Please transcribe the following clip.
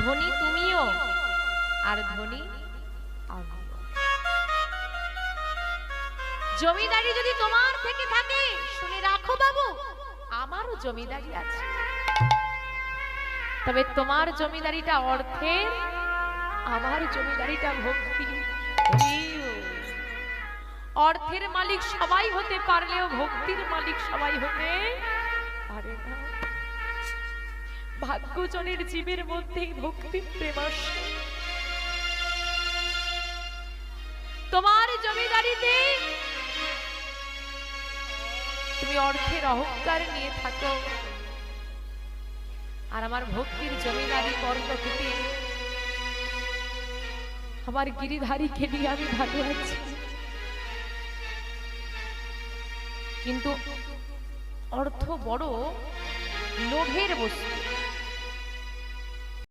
ধনী তুমিও, আর ধনী জমিদারি যদি তোমার থেকে থাকে, শুনে রাখো বাবু, আমারও জমিদারি আছে। তবে তোমার জমিদারিটা অর্থে, আমার জমিদারিটা ভক্তি। অর্থের মালিক সবাই হতে পারলেও ভক্তির মালিক সবাই হতে পারে না। ভাগ্যজনের জীবের মধ্যেই ভক্তি প্রেম আসে। তোমার জমিদারিতে তুমি অর্থের অহংকার নিয়ে থাকো। আর আমার ভক্তির জমিদারি কর্ণকুটি আমার গিরিধারীকে নিয়ে আমি ভালো আছি। কিন্তু অর্থ বড় লোভের বস্তু।